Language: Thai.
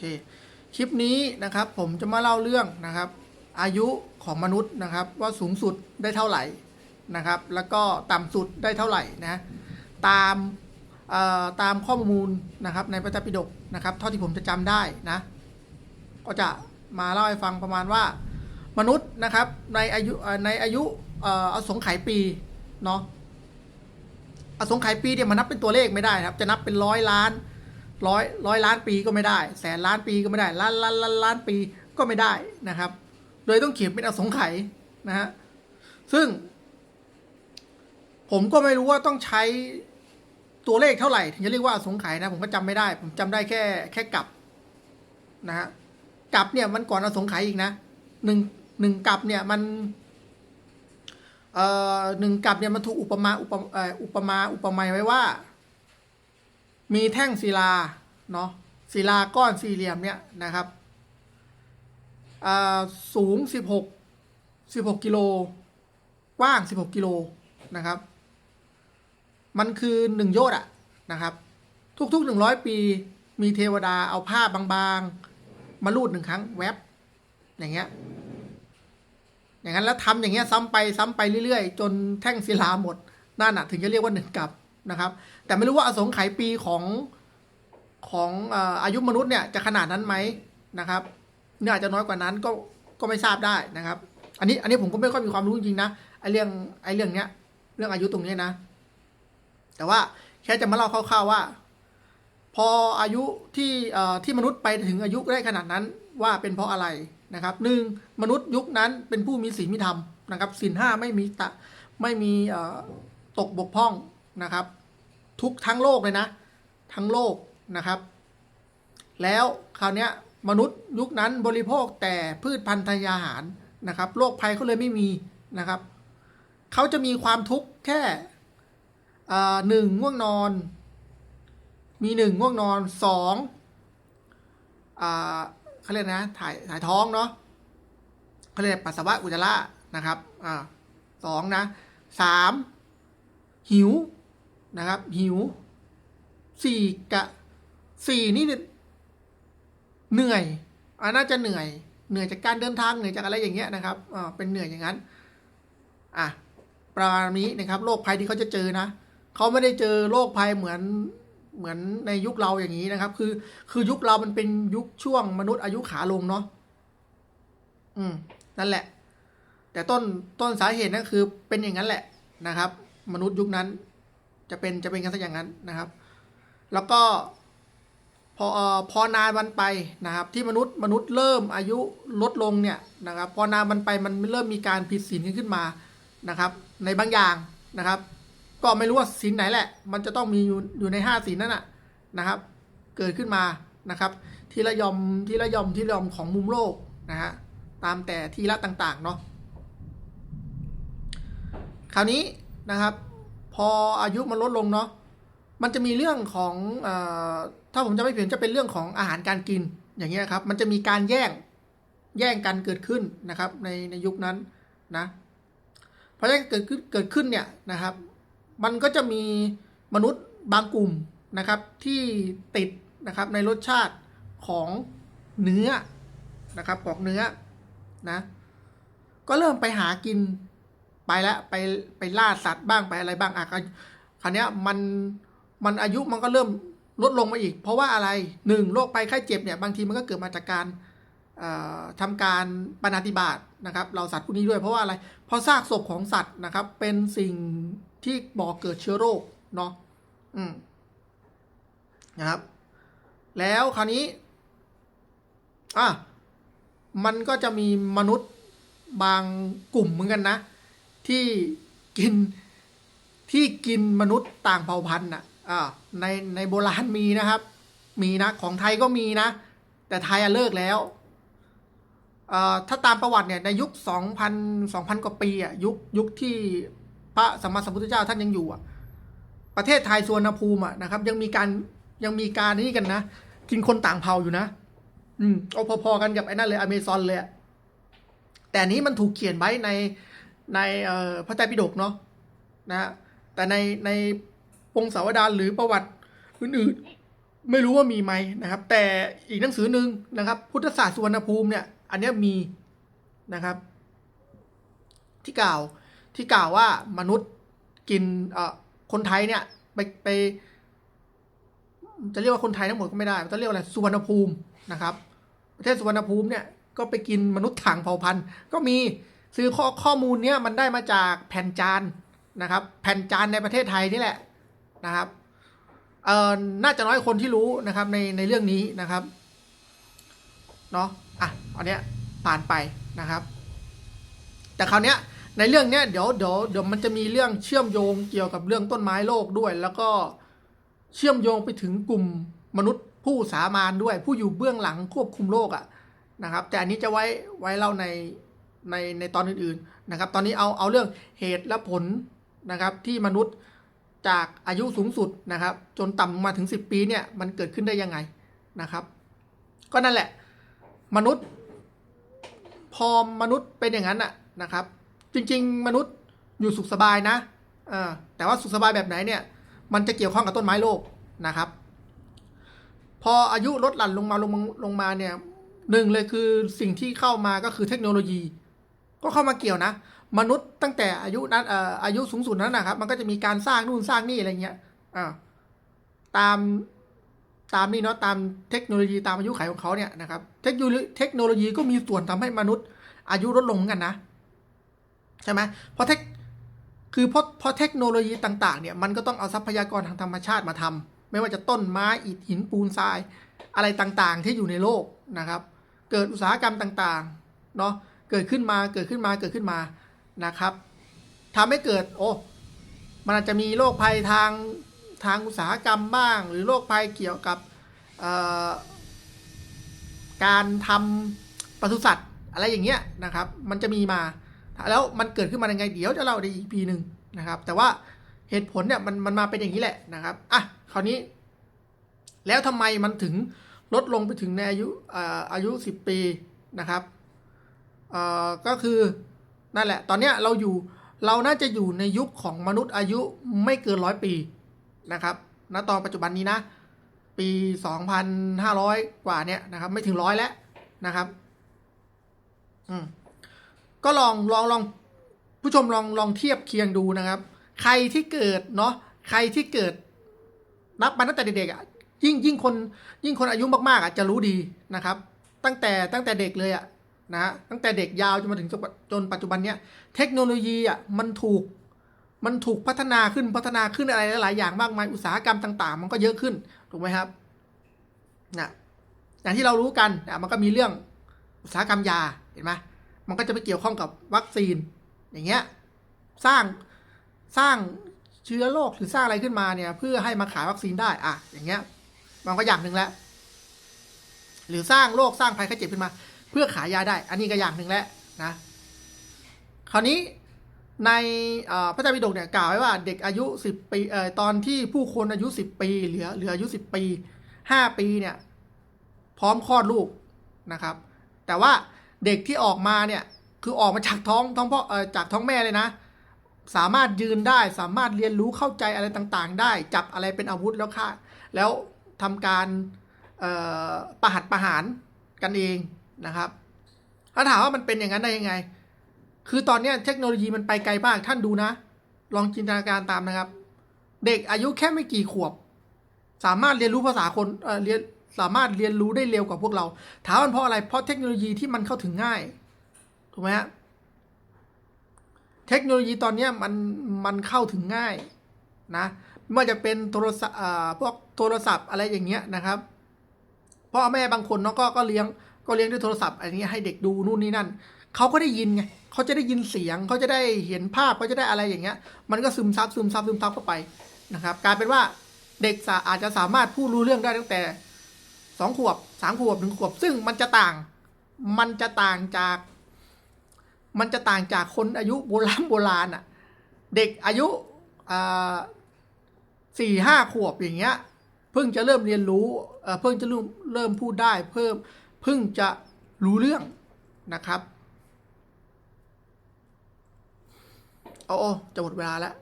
เค คลิปนี้นะครับผมจะมาเล่าเรื่องนะครับ อายุของมนุษย์นะครับ ว่าสูงสุดได้เท่าไหร่นะครับ แล้วก็ต่ำสุดได้เท่าไหร่นะตามตามข้อมูลนะครับในพระไตรปิฎกนะครับ เท่าที่ผมจะจำได้นะ ก็จะมาเล่าให้ฟังประมาณว่า มนุษย์นะครับในอายุในอายุอ่ออสงไขยปีเนาะอสงไขยปีเนี่ยมันนับเป็นตัวเลขไม่ได้ครับ จะนับเป็นร้อยล้าน ร้อยร้อยล้านปีก็ไม่ได้ แสนล้านปีก็ไม่ได้ ล้านล้านล้านล้านปีก็ไม่ได้นะครับ โดยต้องเขียนเป็นอสงไขยนะฮะซึ่ง ผมก็ไม่รู้ว่าต้องใช้ตัวเลขเท่าไหร่ถึงจะเรียกว่าอสงไขยนะ ผมก็จำไม่ได้ ผมจำได้แค่แค่กลับนะฮะกลับเนี่ยมันก่อนอสงไขยอีกนะหนึ่งหนึ่งกลับเนี่ยมันเอ่อหนึ่งกลับเนี่ยมันถูกอุปมาอุปเอ่ออุปมาอุปไมยไว้ว่า มีแท่งศิลา เนาะศิลาก้อนสี่เหลี่ยมเนี่ยนะครับสูงสิบหกสิบหกกิโลกว้างสิบหกกิโลนะครับ มันคือหนึ่งโยชน์อะนะครับ ทุกๆหนึ่งร้อยปี มีเทวดาเอาผ้าบางๆ มาลูดหนึ่งครั้งแวบอย่างเงี้ยอย่างนั้นแล้วทำอย่างเงี้ยซ้ำไปซ้ำไปเรื่อยๆ จนแท่งศิลาหมดนั่นน่ะถึงจะเรียกว่าหนึ่งกับนะครับ แต่ไม่รู้ว่าอสงไขยปีของ ของอายุมนุษย์เนี่ยจะขนาดนั้นไหมนะครับเนี่ยอาจจะน้อยกว่านั้นก็ก็ไม่ทราบได้นะครับ อันนี้อันนี้ผมก็ไม่ค่อยมีความรู้จริงนะไอเรื่องไอเรื่องเนี้ย เรื่องอายุตรงนี้นะ แต่ว่าแค่จะมาเล่าคร่าวๆว่า พออายุที่ที่มนุษย์ไปถึงอายุได้ขนาดนั้นว่าเป็นเพราะอะไรนะครับหนึ่งมนุษย์ยุคนั้นเป็นผู้มีศีลมีธรรมนะครับศีลห้าไม่มีตะไม่มีตกบกพร่องนะครับ ทุกทั้งโลกเลยนะ ทั้งโลก นะครับ แล้วคราวนี้มนุษย์ยุคนั้นบริโภคแต่พืชพันธุ์ธัญญาหารนะครับโรคภัยเขาเลยไม่มีนะครับเขาจะมีความทุกข์แค่หนึ่งง่วงนอน มีหนึ่งง่วงนอนสองอเขาเรียกนะถ่ายถ่ายท้องเนาะเขาเรียกปัสสาวะอุจจาระนะครับอ่าสองนะสามหิวนะครับหิวสี่กะ สี่นี่เหนื่อยอ่าน่าจะเหนื่อย เหนื่อยจากการเดินทางเหนื่อยจากอะไรอย่างเงี้ยนะครับอ่าเป็นเหนื่อยอย่างนั้น อะประมาณนี้นะครับโรคภัยที่เขาจะเจอนะเขาไม่ได้เจอโรคภัยเหมือนเหมือนในยุคเราอย่างนี้นะครับ คือ คือยุคเรามันเป็นยุคช่วงมนุษย์อายุขาลงเนาะอืมนั่นแหละ แต่ต้นต้นสาเหตุนั่นคือเป็นอย่างนั้นแหละนะครับ มนุษย์ยุคนั้น จะเป็นจะเป็นกันซะอย่างนั้นนะครับ แล้วก็ พออพอนานวันไปนะครับ ที่มนุษย์มนุษย์เริ่มอายุลดลงเนี่ยนะครับ พอนานมันไปมันเริ่มมีการผิดศีลขึ้นมานะครับ ในบางอย่างนะครับ ก็ไม่รู้ว่าศีลไหนแหละ มันจะต้องมีอยู่อยู่ในห้าศีลนั่นน่ะนะครับ เกิดขึ้นมานะครับทีละยอมทีละยอมทีละยอมของมุมโลกนะฮะตามแต่ทีละต่างๆเนาะคราวนี้นะครับ พออายุมันลดลงเนาะ มันจะมีเรื่องของอถ้าผมจะไม่ผิดจะเป็นเรื่องของอาหารการกินอย่างเงี้ยครับ มันจะมีการแย่งแย่งกันเกิดขึ้นนะครับในในยุคนั้นนะเพราะฉะนั้นเกิดขึ้นเกิดขึ้นเนี่ยนะครับ มันก็จะมีมนุษย์บางกลุ่มนะครับที่ติดนะครับในรสชาติของเนื้อนะครับของเนื้อนะก็เริ่มไปหากินไปแล้วไปไปล่าสัตว์บ้างไปอะไรบ้างอะคราวนี้มัน มันอายุมันก็เริ่มลดลงมาอีก เพราะว่าอะไรหนึ่งโรคภัยไข้เจ็บเนี่ยบางทีมันก็เกิดมาจากการเอ่อทำการปฏิบาตนะครับ เราสัตว์พวกนี้ด้วยเพราะว่าอะไรเพราะซากศพของสัตว์นะครับ เป็นสิ่งที่บ่อเกิดเชื้อโรคเนาะอืมนะครับ แล้วคราวนี้อะมันก็จะมีมนุษย์บางกลุ่มเหมือนกันนะ ที่กินที่กินมนุษย์ต่างเผ่าพันธุ์อะ อ่าในในโบราณมีนะครับ มีนะของไทยก็มีนะ แต่ไทยอะเลิกแล้วอ่อถ้าตามประวัติเนี่ยในยุคสองพันสองพันกว่าปีอะยุคยุคที่พระสัมมาสัมพุทธเจ้าท่านยังอยู่อะประเทศไทยสวนภูมิอะนะครับ ยังมีการยังมีการนี่กันนะกินคนต่างเผ่าอยู่นะ อืมเอาพอๆกันกับไอ้นั่นเลยอเมซอนเลยแต่นี้มันถูกเขียนไว้ในในพระไตรปิฎกเนาะนะแต่ในใน ปงสาวดารหรือประวัติอื่นๆ ไม่รู้ว่ามีไหมนะครับ แต่อีกหนังสือหนึ่งนะครับ พุทธศาสตร์สุวรรณภูมิเนี่ย อันนี้มีนะครับ ที่กล่าวที่กล่าวว่ามนุษย์กินเอ่อคนไทยเนี่ยไปไป จะเรียกว่าคนไทยทั้งหมดก็ไม่ได้ต้องเรียกว่าอะไรสุวรรณภูมินะครับ ประเทศสุวรรณภูมิเนี่ยก็ไปกินมนุษย์ถังเผ่าพันธุ์ ก็มีซื้อข้อข้อมูลเนี้ยมันได้มาจากแผ่นจานนะครับ แผ่นจานในประเทศไทยนี่แหละ นะครับเอ่อน่าจะน้อยคนที่รู้นะครับในในเรื่องนี้นะครับเนาะอะอันเนี้ยผ่านไปนะครับ แต่คราวเนี้ยในเรื่องเนี้ยเดี๋ยวเดี๋ยวเดี๋ยวมันจะมีเรื่องเชื่อมโยงเกี่ยวกับเรื่องต้นไม้โลกด้วย แล้วก็เชื่อมโยงไปถึงกลุ่มมนุษย์ผู้สามานด้วย ผู้อยู่เบื้องหลังควบคุมโลกอะนะครับ แต่อันนี้จะไว้ไว้เล่าในในในตอนอื่นๆนะครับ ตอนนี้เอาเอาเรื่องเหตุและผลนะครับที่มนุษย์ จากอายุสูงสุดนะครับ จนต่ำมาถึง 10 ปีเนี่ยมันเกิดขึ้นได้ยังไงนะครับ ก็นั่นแหละ มนุษย์ พอมนุษย์เป็นอย่างนั้นน่ะนะครับ จริง ๆ มนุษย์อยู่สุขสบายนะแต่ว่าสุขสบายแบบไหนเนี่ย มันจะเกี่ยวข้องกับต้นไม้โลกนะครับ พออายุลดหลั่นลงมาลงมาลงมาเนี่ยหนึ่งเลยคือสิ่งที่เข้ามาก็คือเทคโนโลยี ก็เข้ามาเกี่ยวนะ มนุษย์ตั้งแต่อายุนั้นอายุสูงสุดนั้นนะครับ มันก็จะมีการสร้างนู่นสร้างนี่อะไรเงี้ยอ่าตามตามนี่เนาะตามเทคโนโลยีตามอายุขัยของเขาเนี่ยนะครับเทคโนโลยีเทคโนโลยีก็มีส่วนทำให้มนุษย์ อายุลดลงกันนะใช่ไหมเพราะเทคคือเพราะเพราะเทคโนโลยีต่าง ๆ เนี่ยมันก็ต้องเอาทรัพยากรทางธรรมชาติมาทำไม่ว่าจะต้นไม้อิฐหินปูนทราย อะไรต่างๆ ที่อยู่ในโลกนะครับ เกิดอุตสาหกรรมต่างๆเนาะเกิดขึ้นมาเกิดขึ้นมาเกิดขึ้นมา นะครับทำให้เกิดโอ้มันอาจจะมีโรคภัยทางทางอุตสาหกรรมบ้าง หรือโรคภัยเกี่ยวกับการทำปศุสัตว์อะไรอย่างเงี้ยนะครับ มันจะมีมาแล้วมันเกิดขึ้นมายังไงเดี๋ยวจะเล่าในอีพีหนึ่งนะครับ แต่ว่าเหตุผลเนี่ยมันมันมาเป็นอย่างนี้แหละนะครับอะคราวนี้ แล้วทำไมมันถึงลดลงไปถึงในอายุอ่าอายุ 10 ปีนะครับเอ่อก็คือ นั่นแหละ ตอนเนี้ยเราอยู่เราน่าจะอยู่ในยุคของมนุษย์อายุไม่เกินร้อยปีนะครับณตอนปัจจุบันนี้นะ ปี 2,500 กว่าเนี่ยนะครับไม่ถึงร้อยแล้วนะครับอืมก็ลองลองลองผู้ชมลองลองเทียบเคียงดูนะครับ ใครที่เกิดเนาะใครที่เกิดนับมาตั้งแต่เด็กๆอะยิ่งยิ่งคนยิ่งคนอายุมากๆอะจะรู้ดีนะครับ ตั้งแต่ตั้งแต่เด็กเลยอะ นะฮะตั้งแต่เด็กยาวจนมาถึงจนปัจจุบันเนี้ยเทคโนโลยีอะมันถูกมันถูกพัฒนาขึ้นพัฒนาขึ้นอะไรหลาย ๆ อย่างมากมายอุตสาหกรรมต่าง ๆ มันก็เยอะขึ้นถูกไหมครับนะอย่างที่เรารู้กันอะมันก็มีเรื่องอุตสาหกรรมยาเห็นไหมมันก็จะไปเกี่ยวข้องกับวัคซีน อย่างเงี้ยสร้างสร้างเชื้อโรคหรือสร้างอะไรขึ้นมาเนี่ย เพื่อให้มาขายวัคซีนได้อะอย่างเงี้ยมันก็อย่างหนึ่งแล้วหรือสร้างโรคสร้างภัยไข้เจ็บขึ้นมา เพื่อขายยาได้ อันนี้ก็อย่างหนึ่งแล้วนะ คราวนี้ในพระเจ้าปิฎกเนี่ยกล่าวไว้ว่าเด็กอายุสิบปีเอ่อตอนที่ผู้คนอายุสิบปี เหลือเหลืออายุสิบปีห้าปีเนี่ยพร้อมคลอดลูกนะครับ แต่ว่าเด็กที่ออกมาเนี่ยคือออกมาจากท้องท้องพ่อเอ่อจากท้องแม่เลยนะ สามารถยืนได้สามารถเรียนรู้เข้าใจอะไรต่างๆ ได้ จับอะไรเป็นอาวุธแล้วค่ะแล้วทำการประหัตประหารกันเอง นะครับ ถ้าถามว่ามันเป็นอย่างนั้นได้ยังไง คือตอนนี้เทคโนโลยีมันไปไกลมาก ท่านดูนะ ลองจินตนาการตามนะครับ เด็กอายุแค่ไม่กี่ขวบ สามารถเรียนรู้ภาษาคนเรียนสามารถเรียนรู้ได้เร็วกว่าพวกเรา ถามมันเพราะอะไร เพราะเทคโนโลยีที่มันเข้าถึงง่าย ถูกไหมฮะ เทคโนโลยีตอนนี้มันมันเข้าถึงง่ายนะไม่ว่าจะเป็นโทรศัพท์อ่าพวกโทรศัพท์อะไรอย่างเงี้ยนะครับพ่อแม่บางคนเนาะก็ก็เลี้ยง ก็เลี้ยงด้วยโทรศัพท์อะไรเงี้ให้เด็กดูนู่นนี่นั่นเขาก็ได้ยินไงเขาจะได้ยินเสียงเขาจะได้เห็นภาพเขาจะได้อะไรอย่างเงี้ย มันก็ซึมซับซึมซับซึมซับเข้าไปนะครับกลายเป็นว่าเด็กอาจจะสามารถพูดรู้เรื่องได้ตั้งแต่สองขวบสามขวบถึงขวบ ซึ่งมันจะต่าง มันจะต่างจาก มันจะต่างจากคนอายุโบราณโบราณอะ เด็กอายุสี่ห้าขวบอย่างเงี้ย เพิ่งจะเริ่มเรียนรู้เพิ่งจะเริ่มเริ่มพูดได้ เพิ่ม เพิ่งจะรู้เรื่องนะครับโอ้โอ้จะหมดเวลาแล้ว